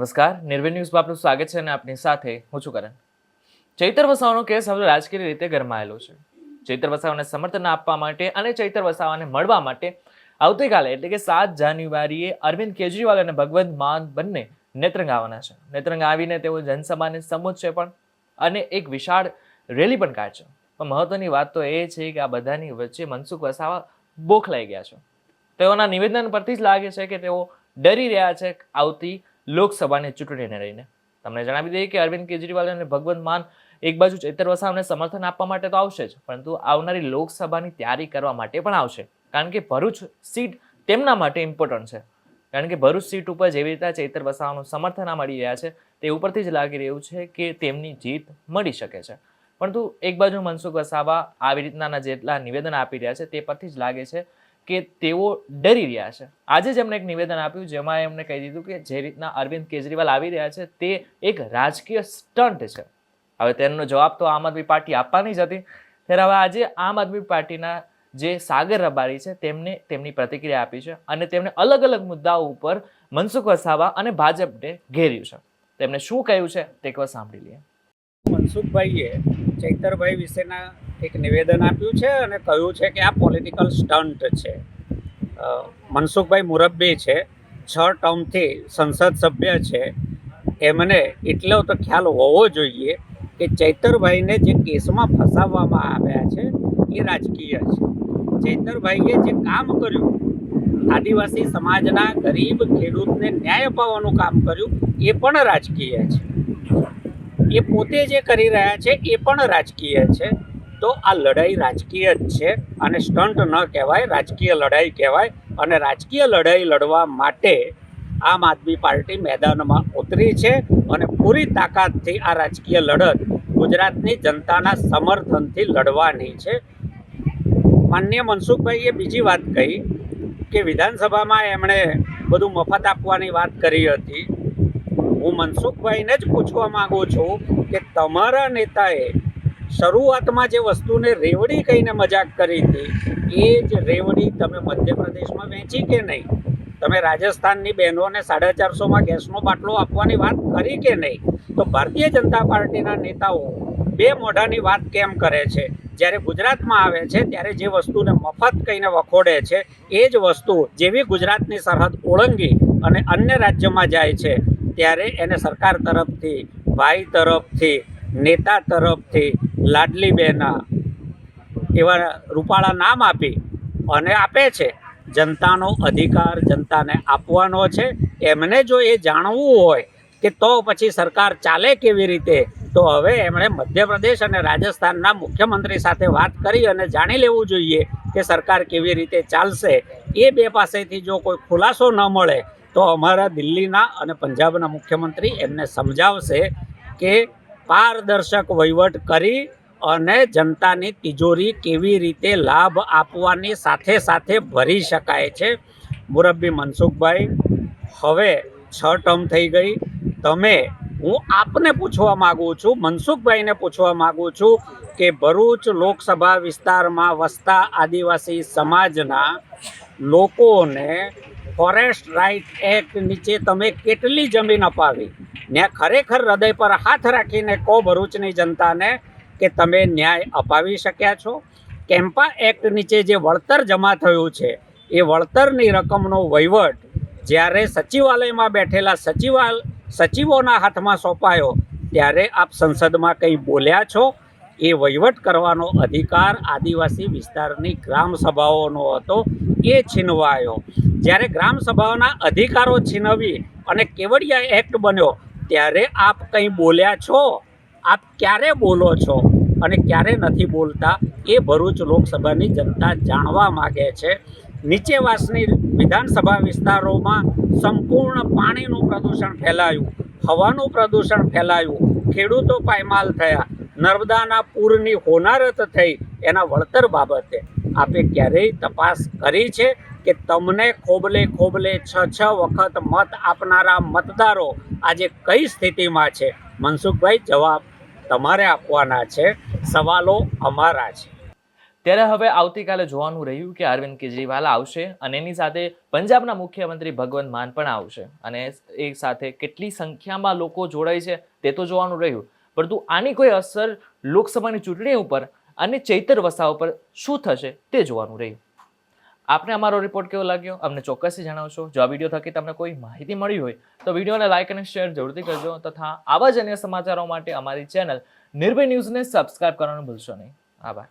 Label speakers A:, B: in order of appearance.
A: નમસ્કાર, નિર્ભય ન્યૂઝમાં આપનું સ્વાગત છે અને આપની સાથે હું છું કરણ. ચૈતર વસાવાનો કેસ હવે રાજકીય રીતે ગરમાયેલો છે. ચૈતર વસાવાને સમર્થન આપવા માટે અને ચૈતર વસાવાને મળવા માટે આવતીકાલે એટલે કે સાત જાન્યુઆરીએ અરવિંદ કેજરીવાલ અને ભગવંત માન બંને નેત્રંગ આવવાના છે. નેત્રંગ આવીને તેઓ જનસભાને સંબોધશે પણ અને એક વિશાળ રેલી પણ કાઢશે. પણ મહત્વની વાત તો એ છે કે આ બધાની વચ્ચે મનસુખ વસાવા બોખલાઈ ગયા છે. તેઓના નિવેદન પરથી જ લાગે છે કે તેઓ ડરી રહ્યા છે આવતી લોકસભાની ચૂંટણીને લઈને. તમને જણાવી દઈએ કે અરવિંદ કેજરીવાલ અને ભગવંત માન એક બાજુ ચૈતર વસાવાને સમર્થન આપવા માટે તો આવશે જ, પરંતુ આવનારી લોકસભાની તૈયારી કરવા માટે પણ આવશે. કારણ કે ભરૂચ સીટ તેમના માટે ઇમ્પોર્ટન્ટ છે. કારણ કે ભરૂચ સીટ ઉપર જેવી રીતે ચૈતર વસાવાનું સમર્થન મળી રહ્યા છે, તે ઉપરથી જ લાગી રહ્યું છે કે તેમની જીત મળી શકે છે. પરંતુ એક બાજુ મનસુખ વસાવા આવી રીતના જેટલા નિવેદન આપી રહ્યા છે, તે પરથી જ લાગે છે કે તેઓ ડરી રહ્યા છે. આજે જ એમણે એક નિવેદન આપ્યું, જેમાં એમણે કહી દીધું કે જે રીતના અરવિંદ કેજરીવાલ આવી રહ્યા છે, તે એક રાજકીય સ્ટન્ટ છે. હવે તેનો જવાબ તો આમ આદમી પાર્ટી આપવાની જ હતી. ત્યારે હવે આજે આમ આદમી પાર્ટીના જે સાગર રબારી છે, તેમને તેમની પ્રતિક્રિયા આપી છે અને તેમણે અલગ અલગ મુદ્દાઓ ઉપર મનસુખ વસાવા અને ભાજપને ઘેર્યું છે. તેમણે શું કહ્યું છે, તે એકવાર સાંભળી લઈએ.
B: મનસુખભાઈએ ચૈતરભાઈ વિશેના એક નિવેદન આપ્યું છે અને કહ્યું છે કે આ પોલિટિકલ સ્ટન્ટ છે. મનસુખભાઈ મુરબ્બી છે, છ ટર્મથી સંસદ સભ્ય છે. એમને એટલો તો ખ્યાલ હોવો જોઈએ કે ચૈતરભાઈને જે કેસમાં ફસાવવામાં આવ્યા છે એ રાજકીય છે. ચૈતરભાઈએ જે કામ કર્યું, આદિવાસી સમાજના ગરીબ ખેડૂતને ન્યાય અપાવવાનું કામ કર્યું, એ પણ રાજકીય છે. એ પોતે જે કરી રહ્યા છે એ પણ રાજકીય છે. તો આ લડાઈ રાજકીય જ છે અને સ્ટન્ટ ન કહેવાય, રાજકીય લડાઈ કહેવાય અને રાજકીય લડાઈ લડવા માટે આમ આદમી પાર્ટી મેદાનમાં ઉતરી છે અને પૂરી તાકાતથી આ રાજકીય લડત ગુજરાતની જનતાના સમર્થનથી લડવાની છે. માન્ય મનસુખભાઈએ બીજી વાત કહી કે વિધાનસભામાં એમણે બધું મફત આપવાની વાત કરી હતી. હું મનસુખભાઈને જ પૂછવા માગું છું કે તમારા નેતાએ શરૂઆતમાં જે વસ્તુને રેવડી કહીને મજાક કરી હતી, એ જ રેવડી તમે મધ્યપ્રદેશમાં વેચી કે નહીં? તમે રાજસ્થાનની બહેનોને સાડા ચારસોમાં ગેસનો બાટલો આપવાની વાત કરી કે નહીં? તો ભારતીય જનતા પાર્ટીના નેતાઓ બે મોઢાની વાત કેમ કરે છે? જ્યારે ગુજરાતમાં આવે છે, ત્યારે જે વસ્તુને મફત કહીને વખોડે છે, એ જ વસ્તુ જેવી ગુજરાતની સરહદ ઓળંગી અને અન્ય રાજ્યમાં જાય છે, ત્યારે એને સરકાર તરફથી, ભાઈ તરફથી, નેતા તરફથી લાડલી બહેના એવા રૂપાળા નામ આપી અને આપે છે. જનતાનો અધિકાર જનતાને આપવાનો છે. એમને જો એ જાણવું હોય કે તો પછી સરકાર ચાલે કેવી રીતે, તો હવે એમણે મધ્યપ્રદેશ અને રાજસ્થાનના મુખ્યમંત્રી સાથે વાત કરી અને જાણી લેવું જોઈએ કે સરકાર કેવી રીતે ચાલશે. એ બે પાસેથી જો કોઈ ખુલાસો ન મળે, તો અમારા દિલ્હીના અને પંજાબના મુખ્યમંત્રી એમને સમજાવશે કે પારદર્શક વહીવટ કરી અને જનતાની તિજોરી કેવી રીતે લાભ આપવાની સાથે સાથે ભરી શકાય છે. મુરબ્બી મનસુખભાઈ, હવે છ ટર્મ થઈ ગઈ. તમે, હું આપને પૂછવા માગું છું, મનસુખભાઈને પૂછવા માગું છું કે ભરૂચ લોકસભા વિસ્તારમાં વસતા આદિવાસી સમાજના લોકોને ફોરેસ્ટ રાઇટ એક્ટ નીચે તમે કેટલી જમીન અપાવી? ને ખરેખર હૃદય પર હાથ રાખીને કહો ભરૂચની જનતાને કે તમે ન્યાય અપાવી શક્યા છો? કેમ્પા એક્ટ નીચે જે વળતર જમા થયું છે, એ વળતરની રકમનો વહીવટ જ્યારે સચિવાલયમાં બેઠેલા સચિવાલ, સચિવોના હાથમાં સોંપાયો, ત્યારે આપ સંસદમાં કંઈ બોલ્યા છો? એ વહીવટ કરવાનો અધિકાર આદિવાસી વિસ્તારની ગ્રામ સભાઓનો હતો. એ છીનવાયો. જ્યારે ગ્રામ સભાઓના અધિકારો છીનવી અને કેવડિયા એક્ટ બન્યો, ત્યારે આપ કંઈ બોલ્યા છો? આપ ક્યારે બોલો છો? અને ક્યારે નથી બોલતા? એ ભરૂચ લોકસભાની જનતા જાણવા માગે છે. નીચેવાસની વિધાનસભા વિસ્તારોમાં સંપૂર્ણ પાણીનું પ્રદૂષણ ફેલાયું, હવાનું પ્રદૂષણ ફેલાયું, ખેડૂતો પાયમાલ થયા નર્મદાના પૂરની હોનારત થઈ. એના વળતર બાબતે આપે ક્યારેય તપાસ કરી છે કે તમને ખોબલે ખોબલે છ છ વખત મત આપનારા મતદારો આજે કઈ સ્થિતિમાં છે? મનસુખભાઈ, જવાબ તમારે આપવાના છે. સવાલો અમારા છે.
A: ત્યારે હવે આવતીકાલે જોવાનું રહ્યું કે અરવિંદ કેજરીવાલ આવશે અને એની સાથે પંજાબના મુખ્યમંત્રી ભગવંત માન પણ આવશે. અને એ સાથે કેટલી સંખ્યામાં લોકો જોડાય છે તે તો જોવાનું રહ્યું. પરંતુ આની કોઈ અસર લોકસભાની ચૂંટણી ઉપર અને ચૈતર વસાવા પર શું થશે તે જોવાનું રહ્યું. આપને અમારો રિપોર્ટ કેવો લાગ્યો? અમને ચોક્કસથી જણાવશો. જો આ વીડિયો થકી તમને કોઈ માહિતી મળી હોય, તો વિડીયોને લાઇક અને શેર જરૂરથી કરજો તથા આવા જ અન્ય સમાચારો માટે અમારી ચેનલ નિર્ભય ન્યૂઝને સબસ્ક્રાઇબ કરવાનું ભૂલશો નહીં. આભાર.